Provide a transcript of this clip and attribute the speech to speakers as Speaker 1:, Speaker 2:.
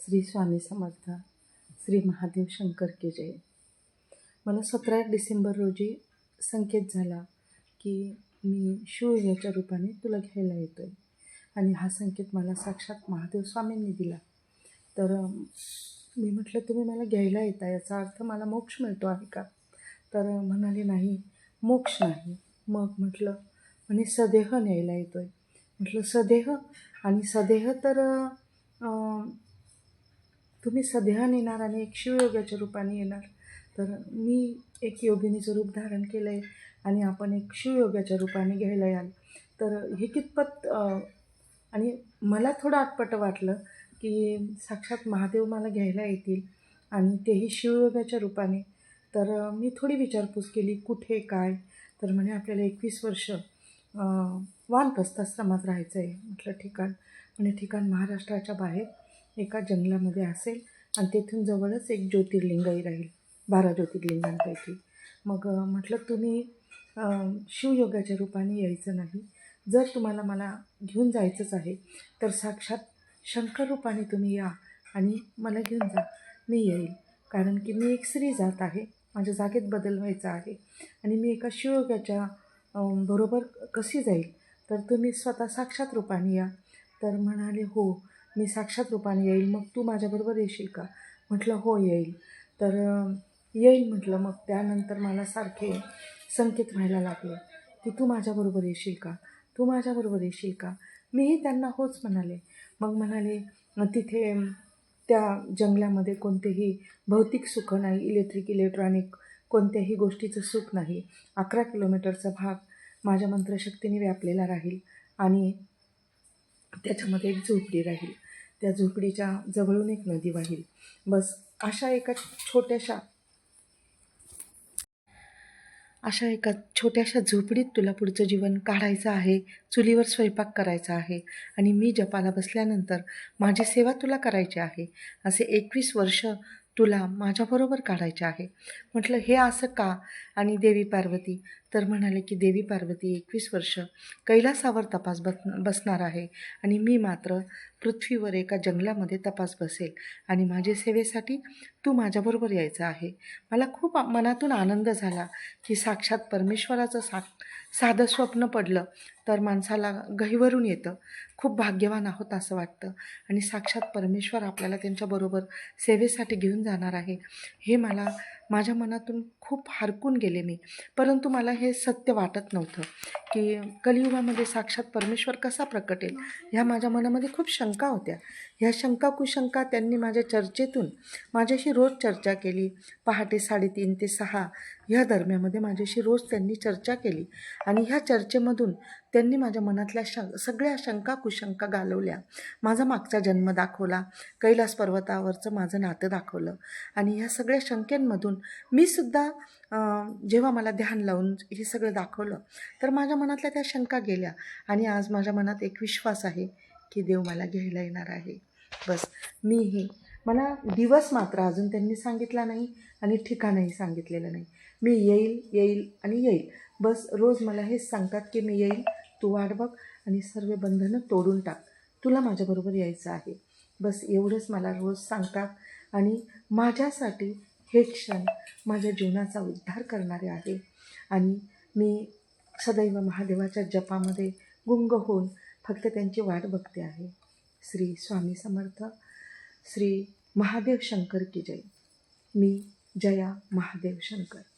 Speaker 1: श्री स्वामी समर्थ श्री महादेव शंकर की जय. मला सतरा डिसेंबर रोजी संकेत झाला की मी शिवयाच्या रूपाने तुला घ्यायला येतो आहे आणि हा संकेत मला साक्षात महादेव स्वामींनी दिला. तर मी म्हटलं तुम्ही मला घ्यायला येता याचा अर्थ मला मोक्ष मिळतो आहे का? तर म्हणाले नाही मोक्ष नाही. मग म्हटलं म्हणे सदेह न्यायला येतो आहे म्हटलं सदेह? आणि सदेह तर तुम्ही सध्यान येणार आणि एक शिवयोगाच्या रूपाने येणार. तर मी एक योगिनीचं रूप धारण केलं आहे आणि आपण एक शिवयोगाच्या रूपाने घ्यायला याल. तर हे कितपत आणि मला थोडं आटपट वाटलं की साक्षात महादेव मला घ्यायला येतील आणि तेही शिवयोगाच्या रूपाने. तर मी थोडी विचारपूस केली कुठे काय? तर म्हणे आपल्याला एकवीस वर्ष वानप्रस्थाश्रमात राहायचं आहे म्हटलं ठिकाण. म्हणजे ठिकाण महाराष्ट्राच्या बाहेर. एका जंगलामध्ये असेल आणि तेथून जवळच एक ज्योतिर्लिंगही राहील बारा ज्योतिर्लिंगांपैकी. मग म्हटलं तुम्ही शिवयोगाच्या रूपाने यायचं नाही. जर तुम्हाला मला घेऊन जायचंच आहे तर साक्षात शंकर रूपाने तुम्ही या आणि मला घेऊन जा. मी येईल. कारण की मी एक स्त्री जात आहे माझ्या जागेत बदल व्हायचा आहे आणि मी एका शिवयोगाच्या बरोबर कशी जाईल? तर तुम्ही स्वतः साक्षात रूपाने या. तर म्हणाले हो. मी साक्षात रूपाने येईल मग तू माझ्याबरोबर येशील का? म्हटलं हो येईल. तर येईल म्हटलं मग त्यानंतर मला सारखे संकेत व्हायला लागले की तू माझ्याबरोबर येशील का? तू माझ्याबरोबर येशील का? मीही त्यांना होच म्हणाले. मग म्हणाले तिथे त्या जंगलामध्ये कोणतेही भौतिक सुख नाही इलेक्ट्रिक इलेक्ट्रॉनिक कोणत्याही गोष्टीचं सुख नाही. अकरा किलोमीटरचा भाग माझ्या मंत्रशक्तीने व्यापलेला राहील आणि त्याच्यामध्ये एक झोपडी राहील. त्या झोपडीच्या जवळून एक नदी वाहील. बस अशा एका छोट्याशा अशा एका छोट्याशा झोपडीत तुला पुढचं जीवन काढायचं आहे चुलीवर स्वयंपाक करायचा आहे आणि मी जपाला बसल्यानंतर माझी सेवा तुला करायची आहे. असे एकवीस वर्ष तुला माझ्याबरोबर काढायचे आहे. म्हटलं हे असं का? आणि देवी पार्वती तर म्हणाले की देवी पार्वती एकवीस वर्ष कैलासावर तपास बस बसणार आहे आणि मी मात्र पृथ्वीवर एका जंगलामध्ये तपास बसेल आणि माझ्या सेवेसाठी तू माझ्याबरोबर यायचं आहे. मला खूप मनातून आनंद झाला की साक्षात परमेश्वराचं सा साधं स्वप्न पडलं तर माणसाला गहिवरून येतं. खूप भाग्यवान आहोत असं वाटतं आणि साक्षात परमेश्वर आपल्याला त्यांच्याबरोबर सेवेसाठी घेऊन जाणार आहे. हे मला माझ्या मनातून खूप हरकून गेले मी. परंतु मला हे सत्य वाटत नव्हतं की कलियुगामध्ये साक्षात परमेश्वर कसा प्रकटेल ह्या माझ्या मनामध्ये खूप शंका होत्या. ह्या शंका कुशंका त्यांनी माझ्या चर्चेतून माझ्याशी रोज चर्चा केली. पहाटे साडेतीन ते सहा ह्या दरम्यामध्ये माझ्याशी रोज त्यांनी चर्चा केली आणि ह्या चर्चेमधून त्यांनी माझ्या मनातल्या शं सगळ्या शंका कुशंका घालवल्या माझा मागचा जन्म दाखवला. कैलास पर्वतावरचं माझं नातं दाखवलं. आणि ह्या सगळ्या शंकेंमधून मी सुद्धा जेव्हा मला ध्यान लावून हे सगळं दाखवलं तर माझ्या मनातल्या त्या शंका गेल्या. आणि आज माझ्या मनात एक विश्वास आहे की देव मला घ्यायला येणार आहे. बस मीही मला दिवस मात्र अजून त्यांनी सांगितला नाही आणि ठिकाणही सांगितलेलं नाही. मी येईल येईल आणि येईल. बस रोज मला हेच सांगतात की मी येईल तू वाट बघ आणि सर्व बंधनं तोडून टाक. तुला माझ्याबरोबर यायचं आहे. बस एवढंच मला रोज सांगतात आणि माझ्यासाठी हे क्षण माझ्या जीवनाचा उद्धार करणारे आहे. आणि मी सदैव महादेवाच्या जपामध्ये गुंग होऊन फक्त त्यांची वाट बघते आहे. श्री स्वामी समर्थ. श्री महादेव शंकर की जय. मी जया महादेव शंकर.